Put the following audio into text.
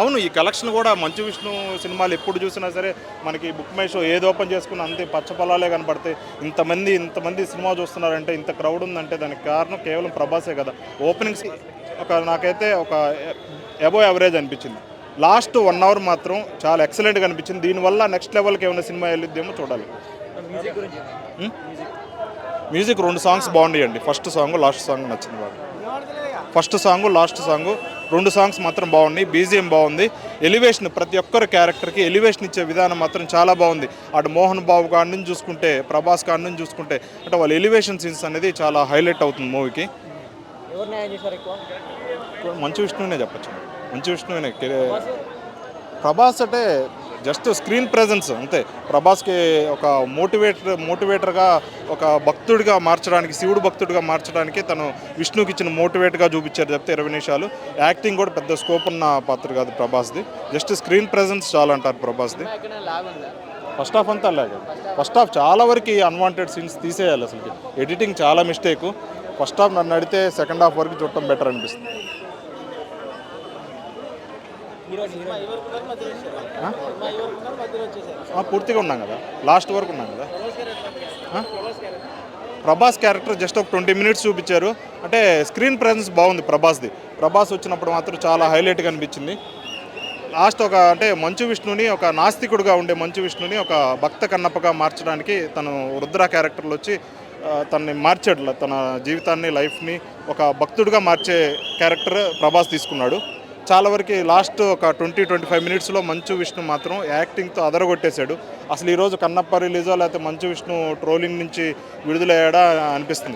అవును ఈ కలెక్షన్ కూడా మంచు విష్ణు సినిమాలు ఎప్పుడు చూసినా సరే మనకి బుక్ మై షో ఏది ఓపెన్ చేసుకున్నా అంతే పచ్చ పొలాలే కనపడతాయి. ఇంతమంది ఇంతమంది సినిమా చూస్తున్నారంటే ఇంత క్రౌడ్ ఉందంటే దానికి కారణం కేవలం ప్రభాసే కదా. ఓపెనింగ్స్ ఒక నాకైతే ఒక ఎబో యావరేజ్ అనిపించింది. లాస్ట్ వన్ అవర్ మాత్రం చాలా ఎక్సలెంట్గా అనిపించింది. దీనివల్ల నెక్స్ట్ లెవెల్కి ఏమైనా సినిమా వెళ్ళిద్దేమో చూడాలి? మ్యూజిక్ రెండు సాంగ్స్ బాగున్నాయండి ఫస్ట్ సాంగ్ లాస్ట్ సాంగ్ నచ్చింది బాగా ఫస్ట్ సాంగ్ లాస్ట్ సాంగ్. రెండు సాంగ్స్ మాత్రం బాగున్నాయి. బీజిఎం బాగుంది. ఎలివేషన్ ప్రతి ఒక్కరి క్యారెక్టర్కి ఎలివేషన్ ఇచ్చే విధానం మాత్రం చాలా బాగుంది. అటు మోహన్ బాబు కాడి నుంచి చూసుకుంటే ప్రభాస్ కాడి నుంచి చూసుకుంటే అంటే వాళ్ళ ఎలివేషన్ సీన్స్ అనేది చాలా హైలైట్ అవుతుంది మూవీకి. మంచు విష్ణువునే చెప్పచ్చు. మంచు విష్ణువునే. ప్రభాస్ అంటే జస్ట్ స్క్రీన్ ప్రెజెన్స్ అంతే. ప్రభాస్కి ఒక మోటివేటర్ మోటివేటర్గా ఒక భక్తుడిగా మార్చడానికి శివుడు భక్తుడిగా మార్చడానికి తను విష్ణుకి ఇచ్చిన మోటివేట్గా చూపించారు చెప్తే ఇరవై నిమిషాలు. యాక్టింగ్ కూడా పెద్ద స్కోప్ ఉన్న పాత్ర కాదు ప్రభాస్ది. జస్ట్ స్క్రీన్ ప్రెజెన్స్ చాలా అంటారు ప్రభాస్ది. ఫస్ట్ హాఫ్ అంతా అలాగే. ఫస్ట్ హాఫ్ చాలా వరకు అన్వాంటెడ్ సీన్స్ తీసేయాలి అసలు ఎడిటింగ్ చాలా మిస్టేక్. ఫస్ట్ హాఫ్ నన్ను అడిగితే సెకండ్ హాఫ్ వరకు చూడటం బెటర్ అనిపిస్తుంది. పూర్తిగా ఉన్నాం కదా? లాస్ట్ వరకు ఉన్నాం కదా? ప్రభాస్ క్యారెక్టర్ జస్ట్ ఒక ట్వంటీ మినిట్స్ చూపించారు. అంటే స్క్రీన్ ప్రెజెన్స్ బాగుంది ప్రభాస్ది. ప్రభాస్ వచ్చినప్పుడు మాత్రం చాలా హైలైట్గా అనిపించింది. లాస్ట్ ఒక అంటే మంచు విష్ణుని ఒక నాస్తికుడుగా ఉండే మంచు విష్ణుని ఒక భక్త కన్నప్పగా మార్చడానికి తను రుద్ర క్యారెక్టర్లు వచ్చి తనని మార్చాడు. తన జీవితాన్ని లైఫ్ని ఒక భక్తుడిగా మార్చే క్యారెక్టర్ ప్రభాస్ తీసుకున్నాడు. చాలా వరకు లాస్ట్ ఒక ట్వంటీ ట్వంటీ ఫైవ్ మినిట్స్లో మంచు విష్ణు మాత్రం యాక్టింగ్తో అదరగొట్టేశాడు. అసలు ఈరోజు కన్నప్ప రిలీజో లేకపోతే మంచు విష్ణు ట్రోలింగ్ నుంచి విడుదలయ్యాడా అనిపిస్తుంది.